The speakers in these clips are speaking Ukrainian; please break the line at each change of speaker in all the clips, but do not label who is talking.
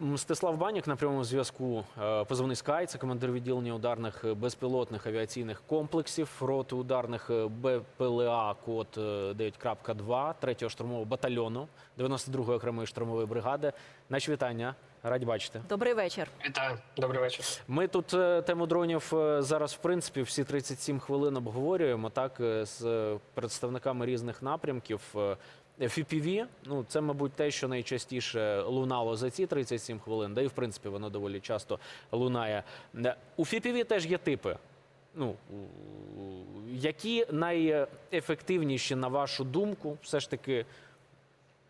Мстислав Банік на прямому зв'язку. Е, Позивний Скай, це командир відділення ударних е, безпілотних авіаційних комплексів роти ударних е, БПЛА код е, 9.2 3-го штурмового батальйону 92-ї окремої штурмової бригади. Наші вітання. Раді бачити.
Добрий вечір.
Вітаю, добрий вечір.
Ми тут тему дронів зараз, в принципі, всі 37 хвилин обговорюємо так з представниками різних напрямків. FPV, ну це, мабуть, те, що найчастіше лунало за ці 37 хвилин, да і в принципі воно доволі часто лунає. Е, У FPV теж є типи. Ну, які найефективніші, на вашу думку, все ж таки,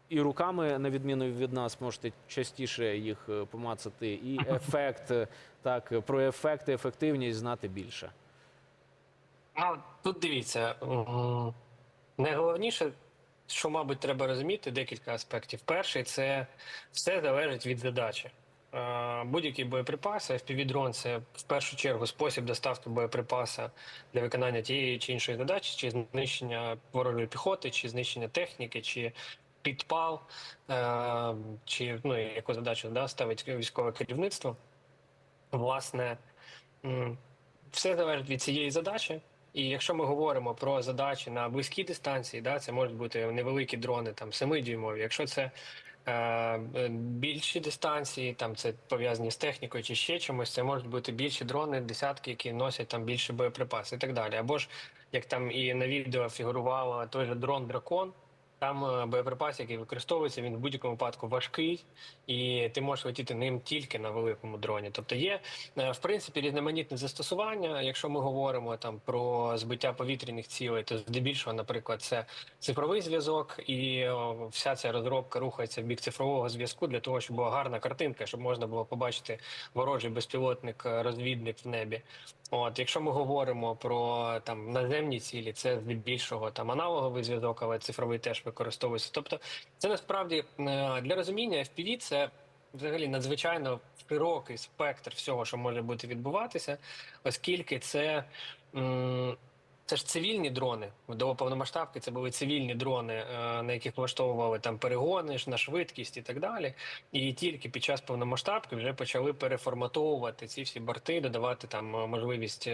і руками, на відміну від нас, можете частіше їх е, помацати, і ефект, е, так, про ефект і ефективність знати більше.
Ну, тут дивіться, найголовніше, що, мабуть, треба розуміти, декілька аспектів. Перший це все залежить від задачі. Е, Будь-який боєприпас, FPV-дрон – це в першу чергу спосіб доставки боєприпаса для виконання тієї чи іншої задачі, чи знищення ворожої піхоти, чи знищення техніки, чи підпал, е, чи ну, яку задачу да, ставить військове керівництво. Власне, все залежить від цієї задачі. І якщо ми говоримо про задачі на близькій дистанції, да, це можуть бути невеликі дрони, там 7-дюймові. Якщо це е, е, більші дистанції, там це пов'язані з технікою чи ще чимось, це можуть бути більші дрони, десятки, які носять там більше боєприпаси і так далі. Або ж як там і на відео фігурувало той же дрон Дракон. Там е, боєприпас, який використовується, він в будь-якому випадку важкий, і ти можеш летіти ним тільки на великому дроні. Тобто є Е, В принципі, різноманітне застосування. Якщо ми говоримо там про збиття повітряних цілей, то здебільшого, наприклад, це цифровий зв'язок, і вся ця розробка рухається в бік цифрового зв'язку для того, щоб була гарна картинка, щоб можна було побачити ворожий безпілотник, е, розвідник в небі. От, якщо ми говоримо про там наземні цілі, це здебільшого там аналоговий зв'язок, але цифровий теж використовується. Тобто, це насправді е, для розуміння FPV це взагалі надзвичайно широкий спектр всього, що може бути відбуватися, оскільки це. Це ж цивільні дрони. До повномасштабки це були цивільні дрони, е, на яких влаштовували там перегони на швидкість і так далі. І тільки під час повномасштабки вже почали переформатовувати ці всі борти, додавати там е, можливість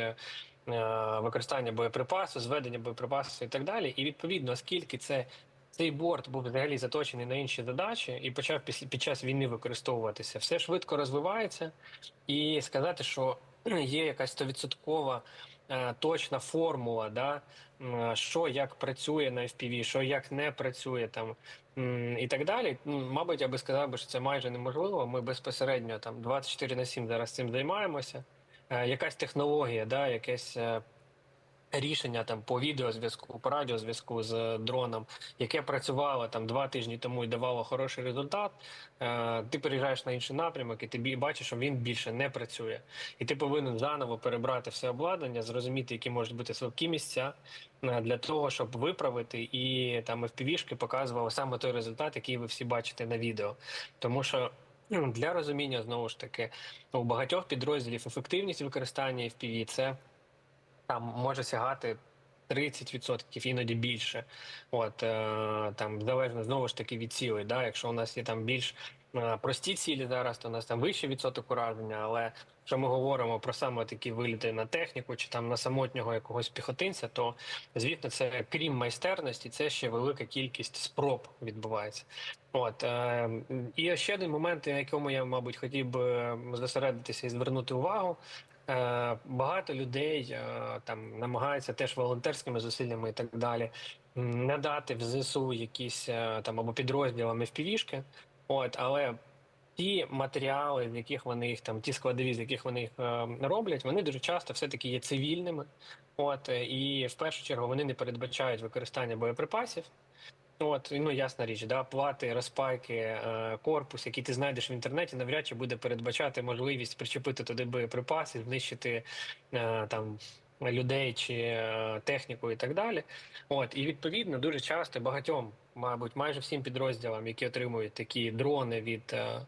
використання боєприпасу, зведення боєприпасу і так далі. І відповідно, оскільки це цей борт був взагалі заточений на інші задачі і почав під час війни використовуватися. Все швидко розвивається, і сказати, що є якась стовідсоткова е, точна формула, да, що як працює на FPV, що як не працює там і так далі. Мабуть, я би сказав, би, що це майже неможливо. Ми безпосередньо там 24 на 7 зараз цим займаємося. Е, Якась технологія, да, якесь. Рішення там по відеозв'язку, по радіозв'язку з е, дроном, яке працювало там два тижні тому і давало хороший результат. Е, ти переїжджаєш на інший напрямок, і ти бачиш, що він більше не працює. І ти повинен заново перебрати все обладнання, зрозуміти, які можуть бути слабкі місця е, для того, щоб виправити і там FPV-шки показували саме той результат, який ви всі бачите на відео. Тому що. ну, Для розуміння знову ж таки у багатьох підрозділів ефективність використання FPV – це там може сягати 30%, іноді більше. От е, там залежно знову ж таки від цілей. Да? Якщо у нас є там більш е, прості цілі зараз, то у нас там вищий відсоток ураження. Але якщо ми говоримо про саме такі виліти на техніку чи там на самотнього якогось піхотинця, то звісно, це крім майстерності, це ще велика кількість спроб відбувається. От е, і ще один момент, на якому я, мабуть, хотів би зосередитися і звернути увагу. Е, Багато людей е, там намагаються теж волонтерськими зусиллями і так далі надати в ЗСУ якісь е, там або підрозділам FPV-шки. От, але ті матеріали, з яких вони їх там, ті складові, з яких вони їх роблять, вони дуже часто все-таки є цивільними. От, і в першу чергу вони не передбачають використання боєприпасів. От, ну ясна річ, да, плати, розпайки, е, корпус, який ти знайдеш в інтернеті, навряд чи буде передбачати можливість причепити туди боєприпаси, знищити е, там людей чи е, техніку і так далі. От, і відповідно дуже часто багатьом, мабуть, майже всім підрозділам, які отримують такі дрони від е,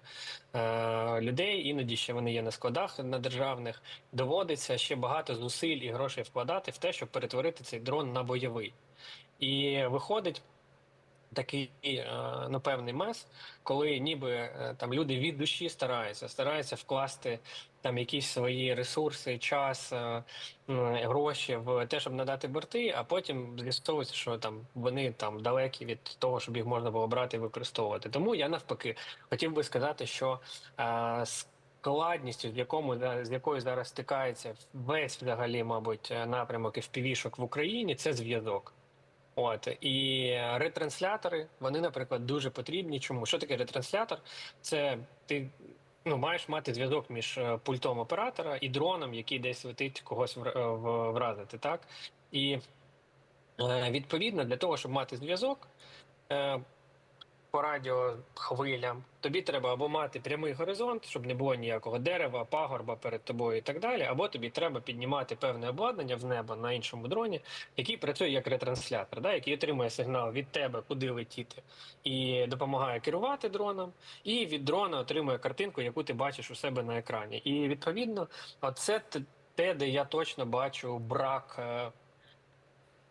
е, людей, іноді ще вони є на складах на державних, доводиться ще багато зусиль і грошей вкладати в те, щоб перетворити цей дрон на бойовий. І виходить такий е, ну, мес, коли ніби е, там люди від душі стараються, стараються вкласти там якісь свої ресурси, час, е, гроші в те, щоб надати борти, а потім з'ясовується, що там вони там далекі від того, щоб їх можна було брати і використовувати. Тому я навпаки хотів би сказати, що е, складністю, з якому з якою зараз стикається весь взагалі, мабуть, напрямок FPV-шок в Україні, це зв'язок. От і ретранслятори, вони, наприклад, дуже потрібні. Чому що таке ретранслятор? Це ти ну маєш мати зв'язок між е, пультом оператора і дроном, який десь летить когось е, вразити. Так і е, відповідно для того, щоб мати зв'язок. По радіохвилям тобі треба або мати прямий горизонт, щоб не було ніякого дерева, пагорба перед тобою і так далі. Або тобі треба піднімати певне обладнання в небо на іншому дроні, який працює як ретранслятор, да, який отримує сигнал від тебе, куди летіти, і допомагає керувати дроном, і від дрона отримує картинку, яку ти бачиш у себе на екрані. І відповідно, це те, де я точно бачу брак. е,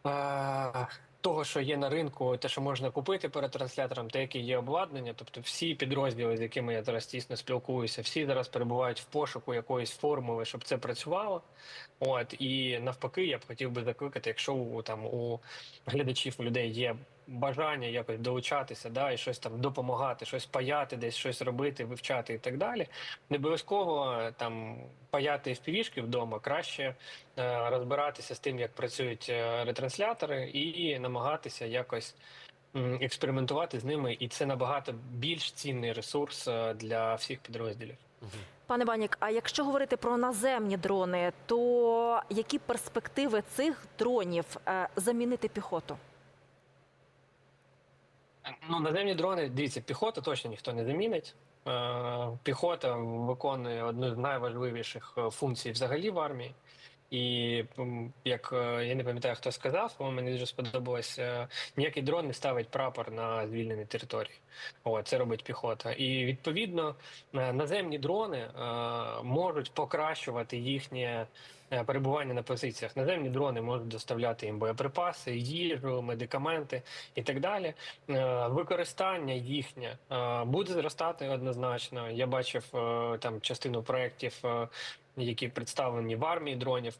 е, Того, що є на ринку, те, що можна купити перед транслятором, те, яке є обладнання, тобто всі підрозділи, з якими я зараз тісно спілкуюся, всі зараз перебувають в пошуку якоїсь формули, щоб це працювало. От і навпаки, я б хотів би закликати, якщо у там у глядачів у людей є бажання якось долучатися, да, і щось там допомагати, щось паяти, десь щось робити, вивчати і так далі. Не обов'язково е, там паяти впівішки вдома, краще е, розбиратися з тим, як працюють е, ретранслятори, і намагатися якось. м, Експериментувати з ними, і це набагато більш цінний ресурс е, для всіх підрозділів.
Пане Банік, а якщо говорити про наземні дрони, то які перспективи цих дронів замінити піхоту?
Ну, наземні дрони, дивіться, піхоту точно ніхто не замінить. Е, Піхота виконує одну з найважливіших е, функцій взагалі в армії. І як е, я не пам'ятаю, хто сказав, але мені дуже сподобалось, е, ніякий дрон не ставить прапор на звільненій території. О, це робить піхота. І відповідно е, наземні дрони можуть покращувати їхнє перебування на позиціях. Наземні дрони можуть доставляти їм боєприпаси, їжу, медикаменти і так далі. Використання їхнє буде зростати однозначно. Я бачив там частину проєктів, які представлені в армії дронів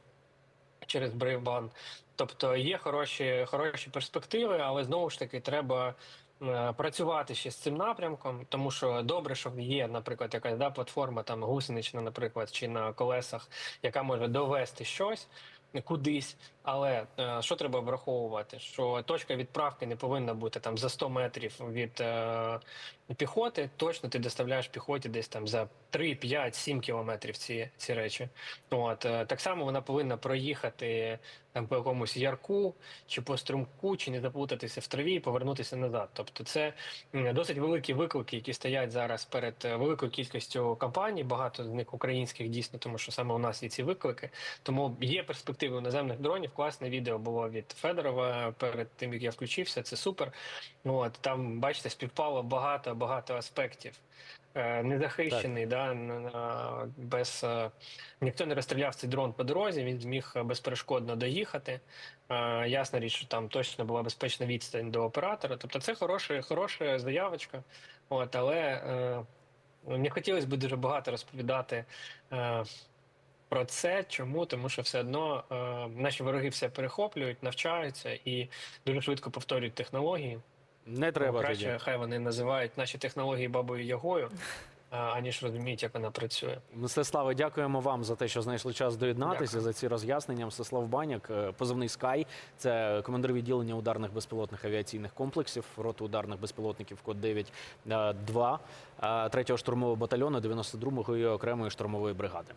через Брейвбан. Тобто є хороші, хороші перспективи, але знову ж таки треба. е, Працювати ще з цим напрямком, тому що добре, що є, наприклад, якась да, платформа там гусенична, наприклад, чи на колесах, яка може довести щось кудись. Але е, що треба враховувати? Що точка відправки не повинна бути там за 100 метрів від е, піхоти. Точно ти доставляєш піхоті десь там за 3, 5, 7 кілометрів ці, ці речі. От е, так само вона повинна проїхати там по якомусь ярку чи по струмку, чи не заплутатися в траві і повернутися назад. Тобто, це досить великі виклики, які стоять зараз перед е, великою кількістю компаній. Багато з них українських дійсно, тому що саме у нас є ці виклики. Тому є перспективи наземних дронів. Класне відео було від Федорова перед тим, як я включився. Це супер. От там, бачите, співпало багато багато аспектів. Е, Незахищений, да, без е, ніхто не розстріляв цей дрон по дорозі. Він зміг безперешкодно доїхати. Е, Ясна річ, що там точно була безпечна відстань до оператора. Тобто, це хороша, хороша заявочка. От, але не хотілося б дуже багато розповідати. Про це чому? Тому що все одно е, наші вороги все перехоплюють, навчаються і дуже швидко повторюють технології.
Не треба
Краще
тоді.
хай вони називають наші технології бабою Ягою, аніж розуміють, як вона працює.
Мстиславе, дякуємо вам за те, що знайшли час доєднатися
Дякую.
за ці роз'яснення. Мстислав Баняк, е, позивний Скай, це командир відділення ударних безпілотних авіаційних комплексів, роти ударних безпілотників код 9 2 3-го штурмового батальйону 92-ї окремої штурмової бригади.